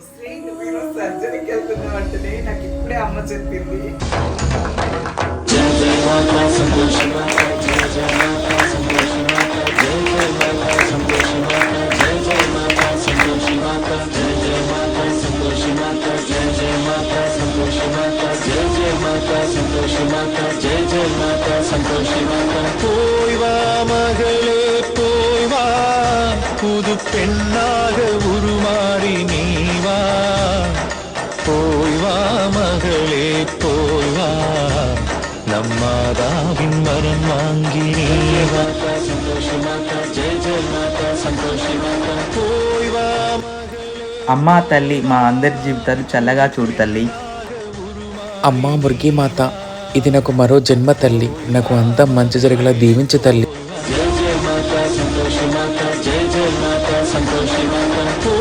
ముస్లిం మీరు సర్జరీకి వెళ్తున్నావు అంటే నాకు ఇప్పుడే అమ్మ చెప్పింది போய் வா மகளே போய் வா புது பெண்ணாக మాతావిన్ వరం తల్లి మా అందరి జీవితాలు చల్లగా చూడు తల్లి. అమ్మా మురిగి మాత ఇది నాకు మరో జన్మ తల్లి. నాకు అంతా మంచి జరిగేలా దీవించు తల్లి. జయ జయ మాత సంతోషి మాత జయ జయ మాత సంతోషి మాత